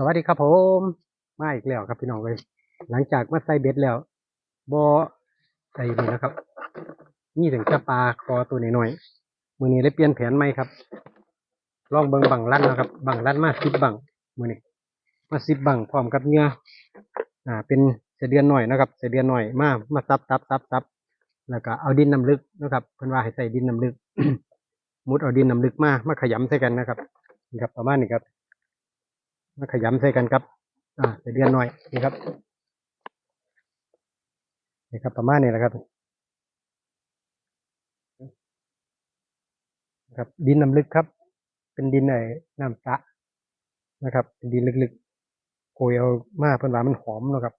สวัสดีครับผมมาอีกแล้วครับพี่น้องเลยหลังจากมาใส่เบ็ดแล้วบอใส่นี่นะครับ นี่ถึงจะปลาคอตัวหน้อยๆมือนี้ได้เปลี่ยนแผนใหมครับ ลองเบิ่งบังลั่นนะครับ บังลั่นมาสิบบังมือนี้มาสิบบังพร้อมกับเหงื่ออ่า เป็นเสเดือนหน่อยนะครับเสเดือนหน่อยมามาซับซับซับซับแล้วก็เอาดินน้ำลึกนะครับเพิ่อนว่าให้ใส่ดินน้ำลึก มุดเอาดินน้ำลึกมามาขยำใส่กันนะครับนี่ครับประมาณนี้ครับ มาขยำใส่กันครับ อ่าเดือนหน่อยนี่ครับนี่ครับ ประมาณนี้แหละครับครับ ดินน้ำลึกครับ เป็นดินไอ้น้ำสะนะครับเป็นดินลึกๆโกยเอามาเพิ่อนว่ามันหอมนะครับ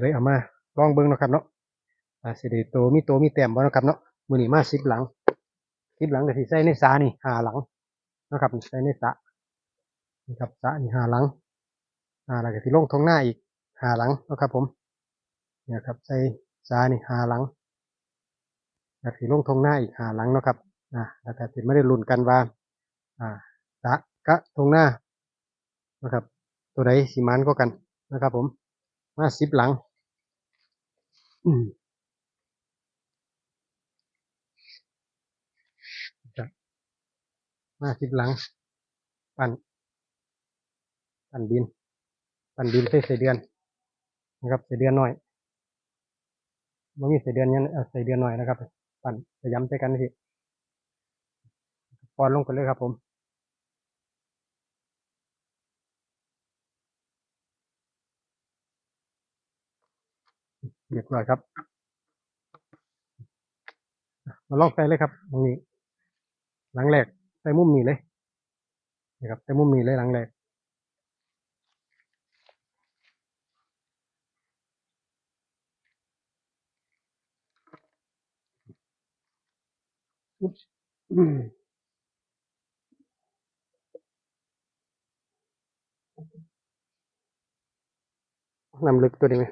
เลยเอามาลองเบิ่งนะครับเนาะอ่าสิได้โตมีโตมีแต้มบ่นะครับเนาะมือนี้มาสิบหลังสิบหลังก็สิใส่ในสานี่หาหลังนะครับใส่ในสา ระนี่ครับสระนี่ห้าหลังอ่าแล้วก็สิลงทงหน้าอีกห้าหลังเนาะครับผมเนี่ยครับใส่สานี่ห้าหลังแล้วสิลงทงหน้าอีกห้าหลังเนาะครับอ่าแล้วก็สิไม่ได้ลุ้นกันว่าอ่าสระกะทงหน้านะครับ ตัวใดสิมันก็กันนะครับ ผมมาสิบหลังมมาสิบหลังปั่น ปั่นดิน ปั่นดินใส่ใส่เดือนนะครับใส่เดือนหน่อยมันมีใส่เดือนเนี้ยเอาใส่เดือนหน่อยนะครับ ปั่นจะย้ำใส่กันทีปอนลงกันเลยครับผมเรียบร้อยครับ มาลองใส่เลยครับตรงนี้ หลังแรกใส่มุมนี้เลยนะครับใส่มุมนี้เลยหลังแรก อุ๊บอืม นำลึกตัวนี้ไหม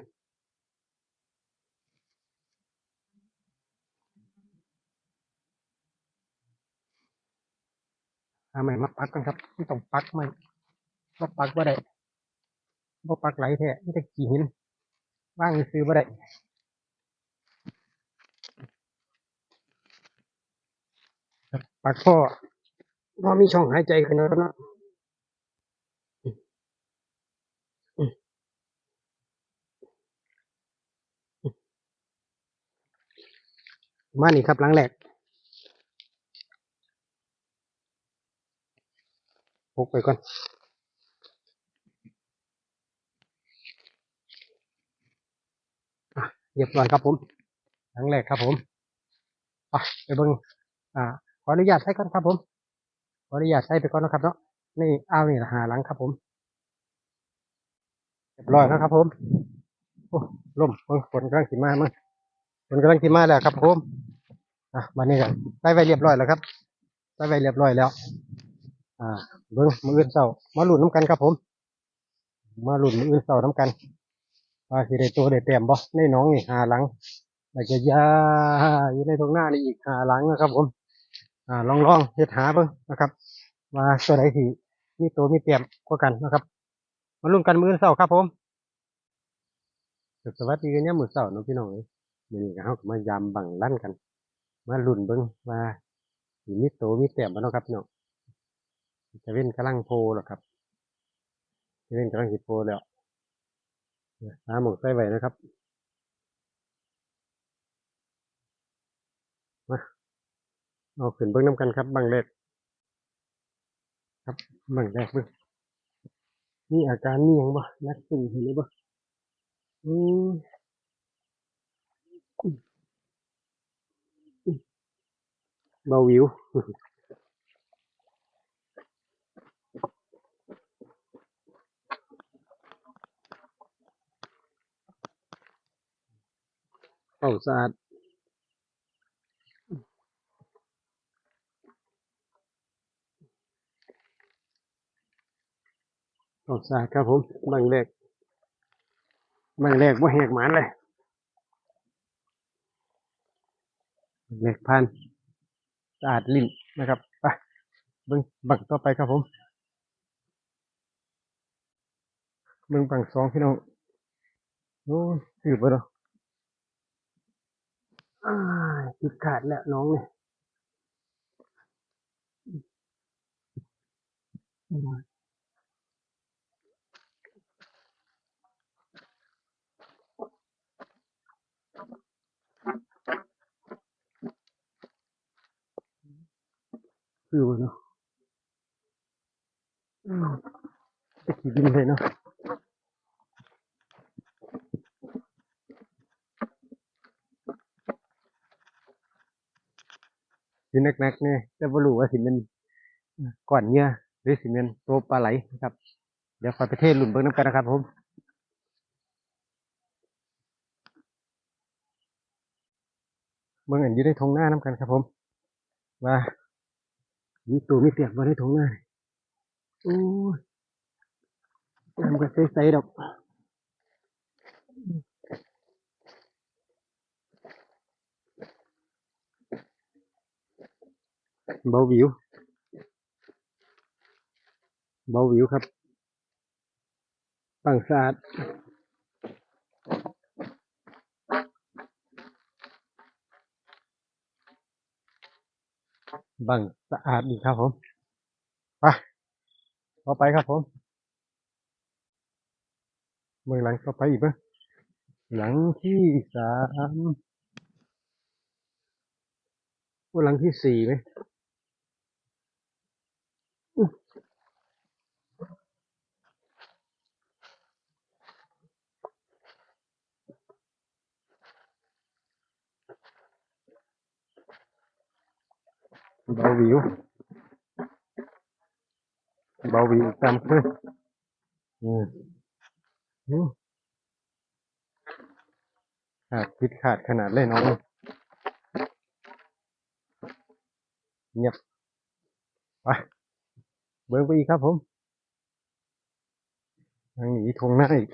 หาใหม่มาปักกันครับไม่ต้องปักใหม่บ่ปักบ่าได้บ่ปักไหลแท้ไม่ได้กี่หินว่างซื้อบ่าได้ ปักพ่อพอมีช่องหายใจขึ้นแล้วนะมานี่ครับหลังแรกพกไปก่อนเรียบร้อยครับผมหลังแรกครับผมไปไปเบิ่งอ่า ขออนุญาตใช้ก่อนครับผมขออนุญาตใช้ไปก่อนนะครับเนาะนี่เอานี่หาหลังครับผมเรียบร้อยแล้วครับ ผมโอ้ลมเบิ่งฝนกำลังสิมามั้งฝนกำลังสิมาแล้วครับผมอะวันนี้ก็ได้ไว้เรียบร้อยแล้วครับได้ไว้เรียบร้อยแล้ว อ่าเบิ่งมืออื่นเศร้ามาหลุ้นน้ำกันครับผม มาหลุ้นมืออื่นเศร้าน้ำกันว่าสิได้ตัวได้แต้มบ่ในน้องนี่หาหลังแล้วก็ยาอยู่ในตรงหน้านี่อีกหาหลังนะครับผม อ่าลองลองเฮ็ดหาเบิ่งนะครับ ว่าตัวไหนที่มีตัวมีแต้มกว่ากันนะครับ มาลุ้นกันมืออื่นเศร้าครับผมสวัสดีกันเนี่ยามมื้อเช้าเนาะพี่น้องเอ้ยมื้อนี้ก็เฮาก็มายามบังลั่นกัน มาลุ้นเบิ่งว่าสิมีโตมีแต้มบ่เนาะครับพี่น้องจะเว้นกำลังโพแล้วครับจะเว้นกำลังสิโพแล้วหาหมองใส่ไว้นะครับ มา เอาขึ้นเบิ่งนํกันครับบังแรกครับบังแรกเบิ่งมีอาการมีหยังบ่นักตึงเห็นหรือบ่อืมเบาวิวเข้าสะอาดเข้า สะอาดครับผมบังแรกบังแรกว่าแหกหมานเลยบังแรกผ่านสะอาดลิ้นนะครับไปเบิ่งบังต่อไปครับผมเบิ่งฝั่งสองพี่น้องโอ้ยสืบไปแล้วอ้ายติดขาดแล้วน้องเนี่ย สืบไปเนาะอืมจะขี่ดินเลยเนาะสินักๆเนี่ยแต่บ่รู้ว่าสิเป็นก่อนเงื่อหรือสิเป็นตัวปลาไหลนะครับ เดี๋ยวคอยไปเทศหลุนเบิ่งน้ำกันนะครับผมเบิ่งอันอยู่ในทงหน้าน้ำกันครับผมว่า มีตัวมีเตียกมาในทงหน้าโอ้ยน้ำก็ใสๆดอกเบาวิว เบาวิวครับฝั่งสะอาด บังสะอาดดีครับผมไปต่อไปครับผมเมืองหลังต่อไปอีกไหมหลังที่สามหลังที่สี่ไหม เบาวิว เบาวิวตามเพื่อนอืมอืมขาดพิดขาดขนาดเลยน้องเงียบไปเบิ้งไปอีกครับผมทางหนีทงหน้าอีก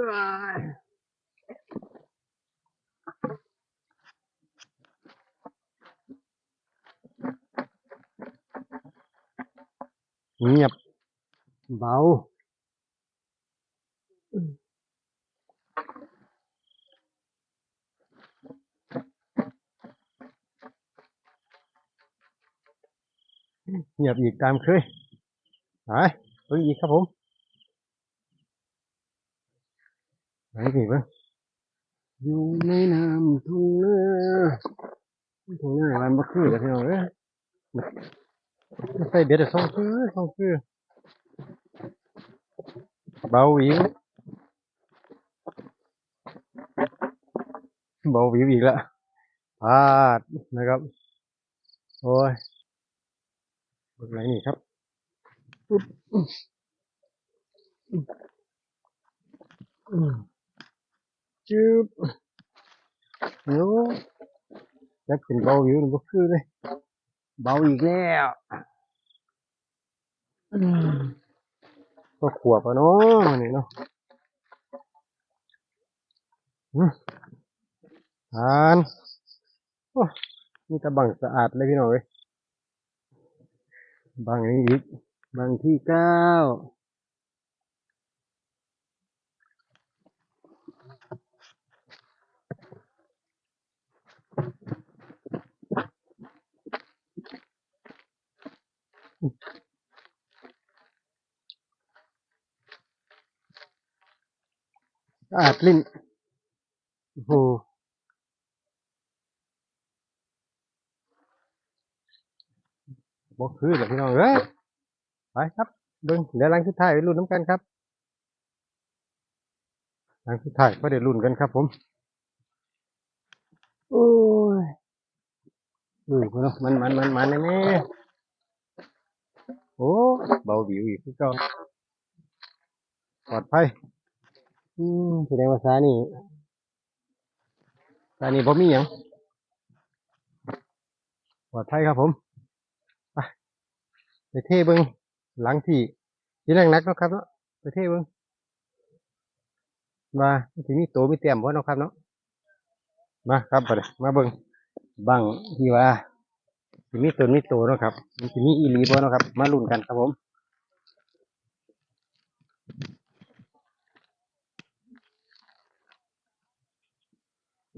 อ้าย เงียบ เบาเงียบอีกตามเคยไปเบิ่งอีกครับผมไหนสิเบิ่งอยู่ในน้ำทุ่งนาทุ่งนามันบ่คือกันพี่น้องเอ้ย ใส่เบ็ดส่องคือส่องคือเบาวิวเบาวิวอีกแล้วพลาดนะครับ โอ้ยเบิ่งไหนนี่ครับอุ๊บอืมอืมจืบโน้จะเป็นเบาวิวหรือบ่คือเลย เบาอีกแล้วก็ขวบอะเนาะนี่เนาะอืมทานนี่ตะบังสะอาดเลยพี่หน่อยบังนี้อีกบังที่เก้า อาดลิ้นโอ้โหบ่คือเลยพี่น้องเอ้ยไปครับเบิ่งเดี๋ยวลังสุดท้ายไปลุ้นน้ำกันครับลังสุดท้ายก็ได้ลุ้นกันครับ ผม โอ้ยอือเนมันมันมันมันแน่ โอ้เบาวิวอีกคือเก่าปลอดภัยอืมแสดงว่าสานี่สานี่บ่มีหยังปลอดภัยครับผมไปไปเทเบิงหลังที่ที่แรงนักเนาะครับเนาะไปเทเบิงว่าที่มีโตมีเต็มบ่เนาะครับเนาะมาครับไปเลยมาเบิงบังที่ว่า สิมีตัวมีโตเนาะครับมันสิมีอีลีบ่เนาะครับ มาลุ้นกันครับผม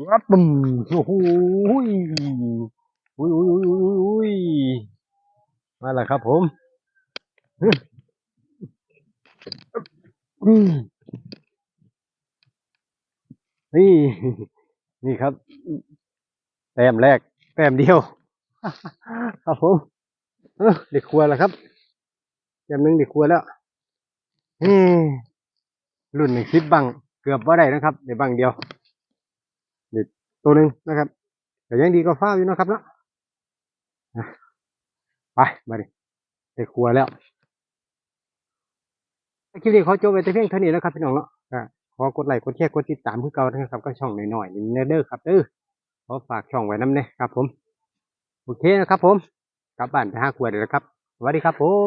วับปุ่มโอ้โหอุ้ยอุ้ยอุ้ยอุ้ยอุ้ยมาแล้วครับผมนี่ นี่ครับ แต้มแรก แต้มเดียว ครับผมเด็กครัวแล้วครับแต้มหนึ่งเด็กครัวแล้วอืมรุ่นหนึ่งสิบบังเกือบว่าได้นะครับในบังเดียวเด็กตัวหนึ่งนะครับแต่ยังดีก็ฟ้าอยู่นะครับเนาะไปมาดิเด็กครัวแล้วคลิปนี้ขอจบไปแต่เพียงเท่านี้นะครับพี่น้องเนาะอะขอกดไลค์กดแชร์กดติดตามเพื่อเก่านะครับก็ช่องหน่อยๆนี่เด้อครับเด้อขอฝากช่องไว้น้ำเนี่ยครับผม โอเคนะครับผม กลับบ้านไปห้าขวดเลยนะครับ สวัสดีครับผม